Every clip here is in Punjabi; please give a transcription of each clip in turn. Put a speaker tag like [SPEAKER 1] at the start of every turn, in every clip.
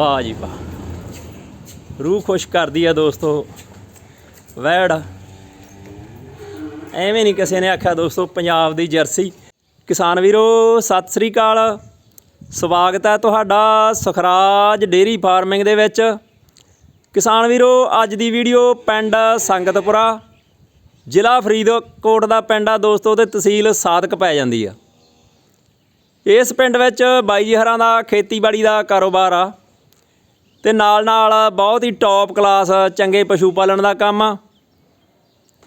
[SPEAKER 1] ਵਾਹ ਜੀ ਵਾਹ। ਰੂਹ ਖੁਸ਼ ਕਰਦੀ ਆ ਦੋਸਤੋ। ਵੈੜ। ਐਵੇਂ ਨਹੀਂ ਕਿਸੇ ਨੇ ਆਖਿਆ ਦੋਸਤੋ, ਪੰਜਾਬ ਦੀ ਜਰਸੀ। ਕਿਸਾਨ ਵੀਰੋ, ਸਤਿ ਸ੍ਰੀ ਅਕਾਲ। ਸਵਾਗਤ ਹੈ ਤੁਹਾਡਾ ਸੁਖਰਾਜ ਡੇਰੀ ਫਾਰਮਿੰਗ ਦੇ ਵਿੱਚ। ਕਿਸਾਨ ਵੀਰੋ, ਅੱਜ ਦੀ ਵੀਡੀਓ ਪਿੰਡ ਸੰਗਤਪੁਰਾ। ਜ਼ਿਲ੍ਹਾ ਫਰੀਦਕੋਟ ਦਾ ਪਿੰਡ ਆ ਦੋਸਤੋ, ਤੇ ਤਹਿਸੀਲ ਸਾਦਕ ਪੈ ਜਾਂਦੀ ਆ। ਇਸ ਪਿੰਡ ਵਿੱਚ ਬਾਈ ਜੀ ਹਰਾਂ ਦਾ ਖੇਤੀਬਾੜੀ ਦਾ ਕਾਰੋਬਾਰ ਆ। ਤੇ ਨਾਲ ਨਾਲ ਬਹੁਤ ਹੀ ਟੌਪ ਕਲਾਸ ਚੰਗੇ ਪਸ਼ੂ ਪਾਲਣ ਦਾ ਕੰਮ ਆ।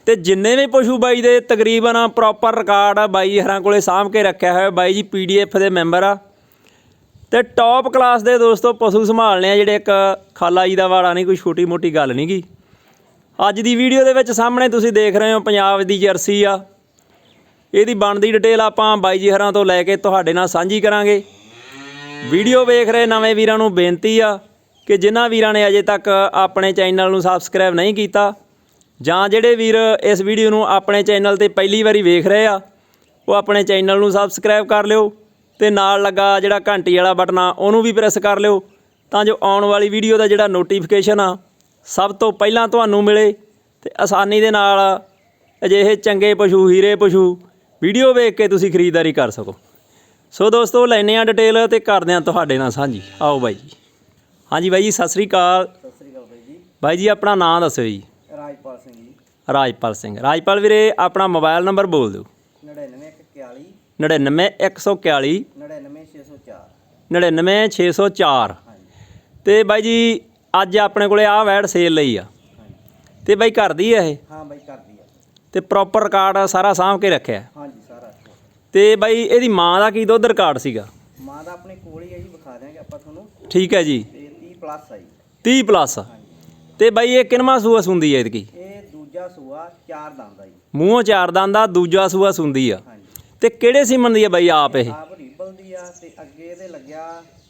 [SPEAKER 1] ਤੇ ਜਿੰਨੇ ਵੀ ਪਸ਼ੂ ਬਾਈ ਦੇ ਤਕਰੀਬਨ ਪ੍ਰੋਪਰ ਰਿਕਾਰਡ ਆ, ਬਾਈ ਹਰਾਂ ਕੋਲੇ ਸਾਂਭ ਕੇ ਰੱਖਿਆ ਹੋਇਆ, ਬਾਈ ਜੀ ਪੀਡੀਐਫ ਦੇ ਮੈਂਬਰ ਆ। ਤੇ ਟੌਪ ਕਲਾਸ ਦੇ ਦੋਸਤੋ, ਪਸ਼ੂ ਸੰਭਾਲਣੇ ਆ ਜਿਹੜੇ ਇੱਕ ਖਾਲਾ ਜੀ ਦਾ ਵਾੜਾ ਨਹੀਂ, ਕੋਈ ਛੋਟੀ ਮੋਟੀ ਗੱਲ ਨਹੀਂ ਗੀ। ਅੱਜ ਦੀ ਵੀਡੀਓ ਦੇ ਵਿੱਚ ਸਾਹਮਣੇ ਤੁਸੀਂ ਦੇਖ ਰਹੇ ਹੋ ਪੰਜਾਬ ਦੀ ਜਰਸੀ ਆ। ਇਹਦੀ ਬਣਦੀ ਡਿਟੇਲ ਆਪਾਂ ਬਾਈ ਜੀ ਹਰਾਂ ਤੋਂ ਲੈ ਕੇ ਤੁਹਾਡੇ ਨਾਲ ਸਾਂਝੀ ਕਰਾਂਗੇ। ਵੀਡੀਓ ਵੇਖ ਰਹੇ ਨਵੇਂ ਵੀਰਾਂ ਨੂੰ ਬੇਨਤੀ ਆ ਕਿ ਜਿਨ੍ਹਾਂ ਵੀਰਾਂ ਨੇ ਅਜੇ ਤੱਕ ਆਪਣੇ ਚੈਨਲ ਨੂੰ ਸਬਸਕ੍ਰਾਈਬ ਨਹੀਂ ਕੀਤਾ, ਜਾਂ ਜਿਹੜੇ ਵੀਰ ਇਸ ਵੀਡੀਓ ਨੂੰ ਆਪਣੇ ਚੈਨਲ ਤੇ ਪਹਿਲੀ ਵਾਰੀ ਵੇਖ ਰਹੇ ਆ, ਉਹ ਆਪਣੇ ਚੈਨਲ ਨੂੰ ਸਬਸਕ੍ਰਾਈਬ ਕਰ ਲਿਓ ਤੇ ਨਾਲ ਲੱਗਾ ਜਿਹੜਾ ਘੰਟੀ ਵਾਲਾ ਬਟਨ ਆ, ਉਹਨੂੰ ਵੀ ਪ੍ਰੈਸ ਕਰ ਲਿਓ ਤਾਂ ਜੋ ਆਉਣ ਵਾਲੀ ਵੀਡੀਓ ਦਾ ਜਿਹੜਾ ਨੋਟੀਫਿਕੇਸ਼ਨ ਆ, ਸਭ ਤੋਂ ਪਹਿਲਾਂ ਤੁਹਾਨੂੰ ਮਿਲੇ ਤੇ ਆਸਾਨੀ ਦੇ ਨਾਲ ਅਜਿਹੇ ਚੰਗੇ ਪਸ਼ੂ, ਹੀਰੇ ਪਸ਼ੂ ਵੀਡੀਓ ਵੇਖ ਕੇ ਤੁਸੀਂ ਖਰੀਦਦਾਰੀ ਕਰ ਸਕੋ। ਸੋ ਦੋਸਤੋ ਲੈਨੇ ਆ ਡਿਟੇਲ ਤੇ ਕਰਦੇ ਆ ਤੁਹਾਡੇ ਨਾਲ ਸਾਂਝੀ। ਆਓ ਬਾਈ ਜੀ। ਹਾਂਜੀ ਬਾਈ ਜੀ ਸਤਿ ਸ੍ਰੀ ਅਕਾਲ।
[SPEAKER 2] ਸਤਿ ਸ੍ਰੀ ਅਕਾਲ ਬਾਈ ਜੀ।
[SPEAKER 1] ਬਾਈ ਜੀ ਆਪਣਾ ਨਾਮ ਦੱਸਿਓ ਜੀ।
[SPEAKER 2] ਰਾਜਪਾਲ ਸਿੰਘ ਜੀ।
[SPEAKER 1] ਰਾਜਪਾਲ ਸਿੰਘ। ਰਾਜਪਾਲ ਵੀਰੇ ਆਪਣਾ ਮੋਬਾਈਲ ਨੰਬਰ ਬੋਲ ਦਿਓ।
[SPEAKER 2] 99141
[SPEAKER 1] 99141
[SPEAKER 2] 99604
[SPEAKER 1] 99604
[SPEAKER 2] ਹਾਂਜੀ।
[SPEAKER 1] ਤੇ ਬਾਈ ਜੀ ਅੱਜ ਆਪਣੇ ਕੋਲੇ ਆਹ ਵੈਡ ਸੇਲ ਲਈ ਆ। ਤੇ ਬਾਈ ਘਰ ਦੀ ਆ ਇਹ?
[SPEAKER 2] ਹਾਂ ਬਾਈ ਕਰਦੀ ਆ।
[SPEAKER 1] ਤੇ ਪ੍ਰੋਪਰ ਰਿਕਾਰਡ ਸਾਰਾ ਸਾਂਭ ਕੇ ਰੱਖਿਆ।
[SPEAKER 2] ਹਾਂਜੀ ਸਾਰਾ
[SPEAKER 1] ਤੇ ਬਾਈ ਇਹਦੀ ਮਾਂ ਦਾ ਕੀ ਦੁੱਧ ਰਿਕਾਰਡ ਸੀਗਾ?
[SPEAKER 2] ਮਾਂ ਦਾ ਆਪਣੇ ਕੋਲ ਹੀ ਹੈ ਜੀ ਵਿਖਾ ਦਿਆਂਗੇ ਆਪਾਂ ਤੁਹਾਨੂੰ।
[SPEAKER 1] ਠੀਕ ਹੈ ਜੀ।
[SPEAKER 2] ਤੇ 30 ਪਲੱਸ ਆ ਜੀ।
[SPEAKER 1] 30 ਪਲੱਸ ਤੇ ਬਾਈ ਇਹ ਕਿੰਨਵਾਂ ਸੂਆ ਸੁੰਦੀ ਹੈ ਇਹਦੀ
[SPEAKER 2] ਇਹ ਦੂਜਾ ਸੂਆ ਚਾਰ ਦੰਦ ਆ ਜੀ।
[SPEAKER 1] ਮੂੰਹੋਂ ਚਾਰ ਦੰਦ ਦੂਜਾ ਸੂਆ ਸੁੰਦੀ ਆ।
[SPEAKER 2] ਹਾਂਜੀ।
[SPEAKER 1] ਤੇ ਕਿਹੜੇ ਸੀਮਨ ਦੀ ਆ ਬਾਈ ਆਪ ਇਹ?
[SPEAKER 2] ਆਪ ਰੀਬਲ ਦੀ ਆ ਤੇ ਅੱਗੇ ਇਹਦੇ ਲੱਗਿਆ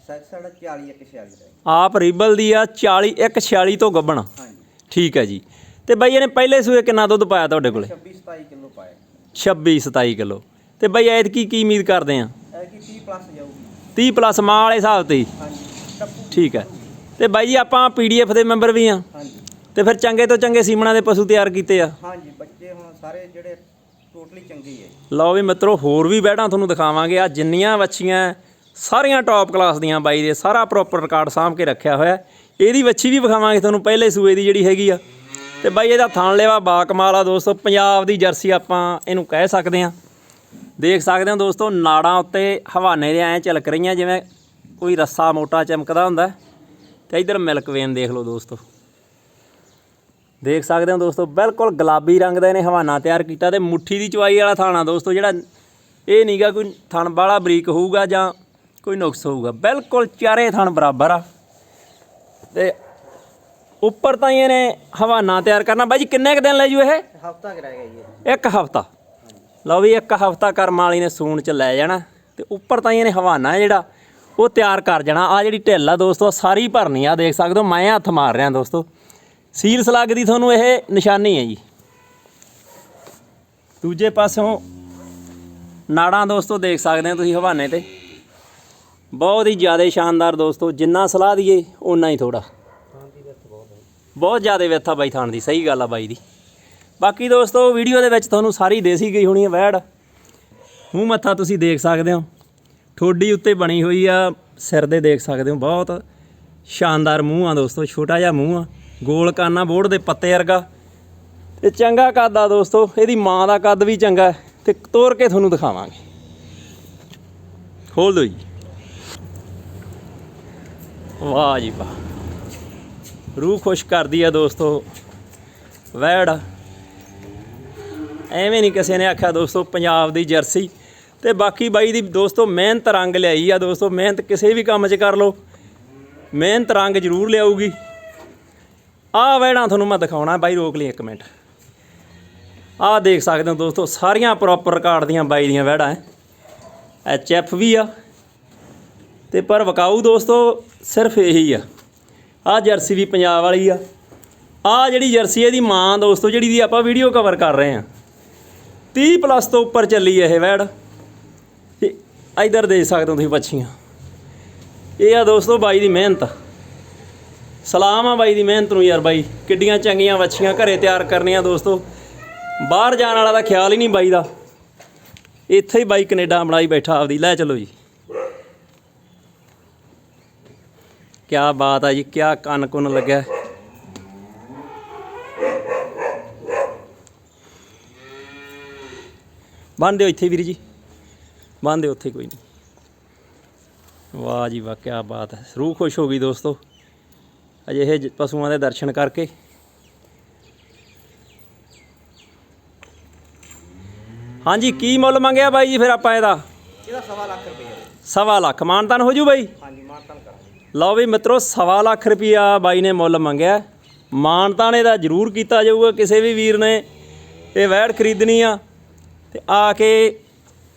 [SPEAKER 2] ਸੈਕਸਡ 40 146 ਦਾ ਜੀ।
[SPEAKER 1] ਆਪ ਰੀਬਲ ਦੀ ਆ 40 146 ਤੋਂ ਗੱਬਣ
[SPEAKER 2] ਹਾਂਜੀ।
[SPEAKER 1] ਠੀਕ ਹੈ ਜੀ। ਤੇ ਬਾਈ ਇਹਨੇ ਪਹਿਲੇ ਸੂਏ ਕਿੰਨਾ ਦੁੱਧ ਪਾਇਆ ਤੁਹਾਡੇ ਕੋਲੇ?
[SPEAKER 2] 26 27 ਕਿਲੋ ਪਾਇਆ
[SPEAKER 1] 26 27 ਕਿਲੋ। ਤੇ ਬਾਈ ਐਤਕੀ ਕੀ ਉਮੀਦ ਕਰਦੇ ਆ?
[SPEAKER 2] ਇਹ ਕੀ 30 ਪਲੱਸ ਜਾਊਗੀ
[SPEAKER 1] 30 ਪਲੱਸ ਮਾਂ ਵਾਲੇ ਹਿਸਾਬ ਤੇ ਹੀ।
[SPEAKER 2] ਹਾਂਜੀ। ਟੱਪੂ
[SPEAKER 1] ਠੀਕ ਹੈ ਤੇ ਬਾਈ ਜੀ ਆਪਾਂ ਪੀਡੀਐਫ ਦੇ ਮੈਂਬਰ ਵੀ ਆ।
[SPEAKER 2] ਹਾਂਜੀ।
[SPEAKER 1] ਤੇ ਫਿਰ ਚੰਗੇ ਤੋਂ ਚੰਗੇ ਸੀਮਨਾਂ ਦੇ ਪਸ਼ੂ ਤਿਆਰ ਕੀਤੇ ਆ।
[SPEAKER 2] ਹਾਂਜੀ ਬੱਚੇ ਹੁਣ ਸਾਰੇ ਜਿਹੜੇ ਟੋਟਲੀ ਚੰਗੇ ਹੀ ਹੈ ਜੀ।
[SPEAKER 1] ਲਓ ਵੀ ਮਿੱਤਰੋ ਹੋਰ ਵੀ ਬੈਠਾਂ ਤੁਹਾਨੂੰ ਦਿਖਾਵਾਂਗੇ। ਆ ਜਿੰਨੀਆਂ ਵੱਛੀਆਂ ਸਾਰੀਆਂ ਟੌਪ ਕਲਾਸ ਦੀਆਂ ਬਾਈ ਦੇ ਸਾਰਾ ਪ੍ਰੋਪਰ ਰਿਕਾਰਡ ਸਾਂਭ ਕੇ ਰੱਖਿਆ ਹੋਇਆ ਇਹਦੀ ਵੱਛੀ ਵੀ ਵਿਖਾਵਾਂਗੇ ਤੁਹਾਨੂੰ ਪਹਿਲੇ ਸੂਏ ਦੀ ਜਿਹੜੀ ਹੈਗੀ ਆ। ਤੇ ਬਾਈ ਇਹਦਾ ਥਣ ਲੈਵਾ ਬਾ ਕਮਾਲ ਆ ਦੋਸਤੋ ਪੰਜਾਬ ਦੀ ਜਰਸੀ ਆਪਾਂ ਇਹਨੂੰ ਕਹਿ ਸਕਦੇ ਆ। ਦੇਖ ਸਕਦੇ ਹੋ ਦੋਸਤੋ ਨਾੜਾਂ ਉੱਤੇ ਹਵਾਨੇ ਦੇ ਐਂ ਝਲਕ ਰਹੀਆਂ ਜਿਵੇਂ ਕੋਈ ਰੱਸਾ ਮੋਟਾ ਚਮਕਦਾ ਹੁੰਦਾ। ਤੇ ਇਧਰ ਮਿਲਕ ਵੇਨ ਦੇਖ ਲਓ ਦੋਸਤੋ। ਦੇਖ ਸਕਦੇ ਹੋ ਦੋਸਤੋ ਬਿਲਕੁਲ ਗੁਲਾਬੀ ਰੰਗ ਦਾ ਇਹਨੇ ਹਵਾਨਾ ਤਿਆਰ ਕੀਤਾ ਤੇ ਮੁੱਠੀ ਦੀ ਚਵਾਈ ਵਾਲਾ ਥਾਣਾ ਦੋਸਤੋ ਜਿਹੜਾ ਇਹ ਨਹੀਂਗਾ ਕੋਈ ਥਣ ਵਾਲਾ ਬਰੀਕ ਹੋਊਗਾ ਜਾਂ ਕੋਈ ਨੁਕਸ ਹੋਊਗਾ। ਬਿਲਕੁਲ ਚਾਰੇ ਥਣ ਬਰਾਬਰ ਆ। ਤੇ ਉੱਪਰ ਤਾਂ ਇਹਨੇ ਹਵਾਨਾ ਤਿਆਰ ਕਰਨਾ। ਬਾਈ ਜੀ ਕਿੰਨੇ ਕੁ ਦਿਨ ਲੈ ਜੂ ਇਹ?
[SPEAKER 2] ਹਫਤਾ ਗਿਆ ਜੀ ਇਹ।
[SPEAKER 1] ਇੱਕ ਹਫਤਾ। ਲਓ ਵੀ ਇੱਕ ਹਫਤਾ ਕਰਮ ਵਾਲੀ ਨੇ ਸੂਣ ਚ ਲੈ ਜਾਣਾ। ਤੇ ਉੱਪਰ ਤਾਂ ਇਹਨੇ ਹਵਾਨਾ ਜਿਹੜਾ ਉਹ ਤਿਆਰ ਕਰ ਜਾਣਾ। ਆ ਜਿਹੜੀ ਢਿੱਲ ਆ ਦੋਸਤੋ ਸਾਰੀ ਭਰਨੀ ਆ, ਦੇਖ ਸਕਦੇ ਹੋ, ਮੈਂ ਹੱਥ ਮਾਰ ਰਿਹਾ ਦੋਸਤੋ। ਸੀਲ ਸਲੱਗ ਦੀ ਤੁਹਾਨੂੰ ਇਹ ਨਿਸ਼ਾਨੀ ਹੈ ਜੀ। ਦੂਜੇ ਪਾਸੋਂ ਨਾੜਾਂ ਦੋਸਤੋ, ਦੇਖ ਸਕਦੇ ਹੋ ਤੁਸੀਂ ਹਵਾਨੇ ਤੇ। ਬਹੁਤ ਹੀ ਜ਼ਿਆਦਾ ਸ਼ਾਨਦਾਰ ਦੋਸਤੋ, ਜਿੰਨਾ ਸਲਾਹ ਦਈਏ, ਓਨਾ ਹੀ ਥੋੜਾ ਬਹੁਤ ਜ਼ਿਆਦਾ ਵਿੱਥਾ ਬਾਈ ਥਾਣ ਦੀ, ਸਹੀ ਗੱਲ ਆ ਬਾਈ ਦੀ। ਬਾਕੀ ਦੋਸਤੋ, ਵੀਡੀਓ ਦੇ ਵਿੱਚ ਤੁਹਾਨੂੰ ਸਾਰੀ ਦੇਸੀ ਗਈ ਹੋਣੀ ਹੈ, ਵੈੜ। ਮੂੰਹ ਮੱਥਾ ਤੁਸੀਂ ਦੇਖ ਸਕਦੇ ਹੋ। ਠੋਡੀ ਉੱਤੇ ਬਣੀ ਹੋਈ ਆ, ਸਿਰ ਦੇ ਦੇਖ ਸਕਦੇ ਹੋ ਬਹੁਤ। ਸ਼ਾਨਦਾਰ ਮੂੰਹ ਆ ਦੋਸਤੋ, ਛੋਟਾ ਜਿਹਾ ਮੂੰਹ ਆ। ਗੋਲ ਕਾਨਾ ਬੋੜ ਦੇ ਪੱਤੇ ਵਰਗਾ। ਤੇ ਚੰਗਾ ਕੱਦ ਆ ਦੋਸਤੋ, ਇਹਦੀ ਮਾਂ ਦਾ ਕੱਦ ਵੀ ਚੰਗਾ ਹੈ। ਤੇ ਤੋੜ ਕੇ ਤੁਹਾਨੂੰ ਦਿਖਾਵਾਂਗੇ। ਖੋਲ ਦੋ ਜੀ। ਵਾਹ ਜੀ ਵਾਹ। ਰੂਹ ਖੁਸ਼ ਕਰਦੀ ਆ ਦੋਸਤੋ। ਵੈੜ। ਐਵੇਂ ਨਹੀਂ ਕਿਸੇ ਨੇ ਆਖਿਆ ਦੋਸਤੋ, ਪੰਜਾਬ ਦੀ ਜਰਸੀ। ਤੇ ਬਾਕੀ ਬਾਈ ਦੀ ਦੋਸਤੋ, ਮਿਹਨਤ ਰੰਗ ਲਿਆਈ ਆ ਦੋਸਤੋ, ਮਿਹਨਤ ਕਿਸੇ ਵੀ ਕੰਮ 'ਚ ਕਰ ਲਓ। ਮਿਹਨਤ ਰੰਗ ਜ਼ਰੂਰ ਲਿਆਊਗੀ। ਆਹ ਵੈੜਾਂ ਤੁਹਾਨੂੰ ਮੈਂ ਦਿਖਾਉਣਾ, ਬਾਈ ਰੋਕ ਲਈ ਇੱਕ ਮਿੰਟ। ਆਹ ਦੇਖ ਸਕਦੇ ਹੋ ਦੋਸਤੋ, ਸਾਰੀਆਂ ਪ੍ਰੋਪਰ ਰਿਕਾਰਡ ਦੀਆਂ ਬਾਈ ਦੀਆਂ ਵੈੜਾਂ ਐ। ਐਚ ਐਫ ਵੀ ਆ। ਤੇ ਪਰ ਵਕਾਊ ਦੋਸਤੋ, ਸਿਰਫ ਇਹੀ ਆ। ਆਹ ਜਰਸੀ ਵੀ ਪੰਜਾਬ ਵਾਲੀ ਆ। ਆਹ ਜਿਹੜੀ ਜਰਸੀ ਇਹਦੀ ਮਾਂ ਦੋਸਤੋ, ਜਿਹੜੀ ਦੀ ਆਪਾਂ ਵੀਡੀਓ ਕਵਰ ਕਰ ਰਹੇ ਆ। 30 ਪਲੱਸ ਤੋਂ ਉੱਪਰ ਚੱਲੀ ਇਹ ਵੈੜ ਇਧਰ ਦੇਖ ਸਕਦੇ ਹੋ ਤੁਸੀਂ ਬੱਚੀਆਂ ਇਹ ਆ ਦੋਸਤੋ ਬਾਈ ਦੀ ਮਿਹਨਤ। ਸਲਾਮ ਆ ਬਾਈ ਦੀ ਮਿਹਨਤ ਨੂੰ ਯਾਰ ਬਾਈ। ਕਿੱਡੀਆਂ ਚੰਗੀਆਂ ਵੱਛੀਆਂ ਘਰੇ ਤਿਆਰ ਕਰਨੀਆਂ ਦੋਸਤੋ। ਬਾਹਰ ਜਾਣ ਵਾਲਾ ਦਾ ਖਿਆਲ ਹੀ ਨਹੀਂ ਬਾਈ ਦਾ। ਇੱਥੇ ਹੀ ਬਾਈ ਕੈਨੇਡਾ ਬਣਾਈ ਬੈਠਾ ਆਪਦੀ। ਲੈ ਚਲੋ ਜੀ। ਕਿਆ ਬਾਤ ਆ ਜੀ, ਕਿਆ ਕੰਨ ਕੁੰਨ ਲੱਗਿਆ। ਬੰਨ ਦਿਓ ਇੱਥੇ ਵੀਰ ਜੀ। ਬੰਨ ਦਿਓ ਉੱਥੇ ਕੋਈ ਨਹੀਂ। ਵਾਹ ਜੀ ਵਾਹ ਕਿਆ ਬਾਤ ਹੈ। ਰੂਹ ਖੁਸ਼ ਹੋ ਗਈ ਦੋਸਤੋ। ਅਜਿਹੇ ਪਸ਼ੂਆਂ ਦੇ ਦਰਸ਼ਨ ਕਰਕੇ। ਹਾਂਜੀ ਕੀ ਮੁੱਲ ਮੰਗਿਆ ਬਾਈ ਜੀ ਫਿਰ ਆਪਾਂ ਇਹਦਾ?
[SPEAKER 2] ਇਹਦਾ ਸਵਾ ਲੱਖ ਰੁਪਏ
[SPEAKER 1] ਸਵਾ ਲੱਖ। ਮਾਨਤਾਨ ਹੋ ਜੂ ਬਾਈ?
[SPEAKER 2] ਹਾਂਜੀ ਮਾਨਤਨ ਕਰਾਂਗੇ।
[SPEAKER 1] ਲਓ ਵੀ ਮਿੱਤਰੋ ਸਵਾ ਲੱਖ ਰੁਪਿਆ ਬਾਈ ਨੇ ਮੁੱਲ ਮੰਗਿਆ। ਮਾਨਤਾਨ ਇਹਦਾ ਜ਼ਰੂਰ ਕੀਤਾ ਜਾਊਗਾ। ਕਿਸੇ ਵੀ ਵੀਰ ਨੇ ਇਹ ਵੈੜ ਖਰੀਦਣੀ ਆ। ਤੇ ਆ ਕੇ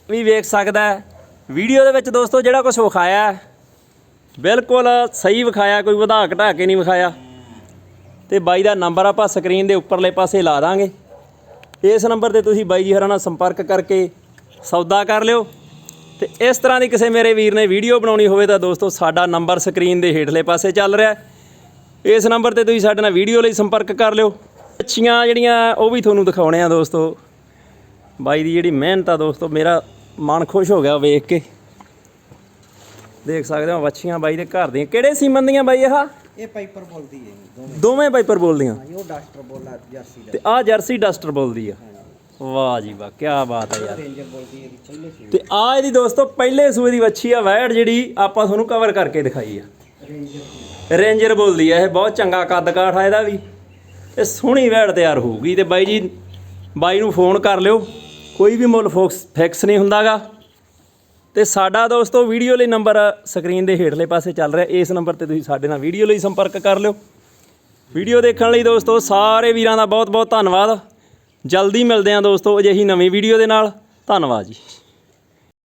[SPEAKER 1] ਵੀ ਵੇਖ ਸਕਦਾ ਵੀਡੀਓ ਦੇ ਵਿੱਚ ਦੋਸਤੋ ਜਿਹੜਾ ਕੁਝ ਵਿਖਾਇਆ ਬਿਲਕੁਲ ਸਹੀ ਵਿਖਾਇਆ, ਕੋਈ ਵਧਾ ਘਟਾ ਕੇ ਨਹੀਂ ਵਿਖਾਇਆ। ਤੇ ਬਾਈ ਦਾ ਨੰਬਰ ਆਪਾਂ ਸਕਰੀਨ ਦੇ ਉੱਪਰਲੇ ਪਾਸੇ ਲਾ ਦਾਂਗੇ। ਇਸ ਨੰਬਰ ਤੇ ਤੁਸੀਂ ਬਾਈ ਜੀ ਹਰਾਂ ਨਾਲ ਸੰਪਰਕ ਕਰਕੇ ਸੌਦਾ ਕਰ ਲਿਓ। ਤੇ ਇਸ ਤਰ੍ਹਾਂ ਦੀ ਕਿਸੇ ਮੇਰੇ ਵੀਰ ਨੇ ਵੀਡੀਓ ਬਣਾਉਣੀ ਹੋਵੇ ਤਾਂ ਦੋਸਤੋ ਸਾਡਾ ਨੰਬਰ ਸਕਰੀਨ ਦੇ ਹੇਠਲੇ ਪਾਸੇ ਚੱਲ ਰਿਹਾ ਇਸ ਨੰਬਰ ਤੇ ਤੁਸੀਂ ਸਾਡੇ ਨਾਲ ਵੀਡੀਓ ਲਈ ਸੰਪਰਕ ਕਰ ਲਿਓ। ਅੱਛੀਆਂ ਜਿਹੜੀਆਂ ਉਹ ਵੀ ਤੁਹਾਨੂੰ ਦਿਖਾਉਣੇ ਆ ਦੋਸਤੋ। ਬਾਈ ਦੀ ਜਿਹੜੀ ਮਿਹਨਤ ਆ ਦੋਸਤੋ, ਮੇਰਾ ਮਨ ਖੁਸ਼ ਹੋ ਗਿਆ ਵੇਖ ਕੇ। ਦੇਖ ਸਕਦੇ ਹੋ ਵੱਛੀਆਂ ਬਾਈ ਦੇ ਘਰ ਦੀਆਂ। ਕਿਹੜੇ ਸੀਮਨ ਦੀਆਂ ਬਾਈ ਇਹ?
[SPEAKER 2] ਇਹ ਪਾਈਪਰ ਬੋਲਦੀ ਹੈ ਦੋਵੇਂ।
[SPEAKER 1] ਦੋਵੇਂ ਪਾਈਪਰ ਬੋਲਦੀਆਂ?
[SPEAKER 2] ਉਹ ਡਾਕਟਰ ਬੋਲਾ ਜਰਸੀ ਦਾ।
[SPEAKER 1] ਤੇ ਆਹ ਜਰਸੀ ਡਸਟਰ ਬੋਲਦੀ ਆ। ਵਾਹ ਜੀ ਵਾਹ ਕੀ ਬਾਤ ਆ ਯਾਰ। ਤੇ ਆ ਇਹਦੀ ਦੋਸਤੋ ਪਹਿਲੇ ਸੂਏ ਦੀ ਵੱਛੀ ਆ ਵੈੜ ਜਿਹੜੀ ਆਪਾਂ ਤੁਹਾਨੂੰ ਕਵਰ ਕਰਕੇ ਦਿਖਾਈ ਆ।
[SPEAKER 2] ਰੇਂਜਰ
[SPEAKER 1] ਰੇਂਜਰ ਬੋਲਦੀ ਆ ਇਹ ਬਹੁਤ ਚੰਗਾ ਕੱਦ ਕਾਠ ਆ ਇਹਦਾ ਵੀ। ਇਹ ਸੋਹਣੀ ਵੈੜ ਤਿਆਰ ਹੋਊਗੀ ਤੇ ਬਾਈ ਜੀ ਬਾਈ ਨੂੰ ਫੋਨ ਕਰ ਲਿਓ। ਕੋਈ ਵੀ ਮੁੱਲ ਫੋਕਸ ਫਿਕਸ ਨਹੀਂ ਹੁੰਦਾਗਾ। ਤੇ ਸਾਡਾ ਦੋਸਤੋ ਵੀਡੀਓ ਲਈ ਨੰਬਰ ਸਕਰੀਨ ਦੇ ਹੇਠਲੇ ਪਾਸੇ ਚੱਲ ਰਿਹਾ। ਇਸ ਨੰਬਰ ਤੇ ਤੁਸੀਂ ਸਾਡੇ ਨਾਲ ਵੀਡੀਓ ਲਈ ਸੰਪਰਕ ਕਰ ਲਿਓ। ਵੀਡੀਓ ਦੇਖਣ ਲਈ ਦੋਸਤੋ ਸਾਰੇ ਵੀਰਾਂ ਦਾ ਬਹੁਤ ਬਹੁਤ ਧੰਨਵਾਦ। ਜਲਦੀ ਮਿਲਦੇ ਹਾਂ ਦੋਸਤੋ ਅਜਿਹੀ ਨਵੀਂ ਵੀਡੀਓ ਦੇ ਨਾਲ। ਧੰਨਵਾਦ ਜੀ।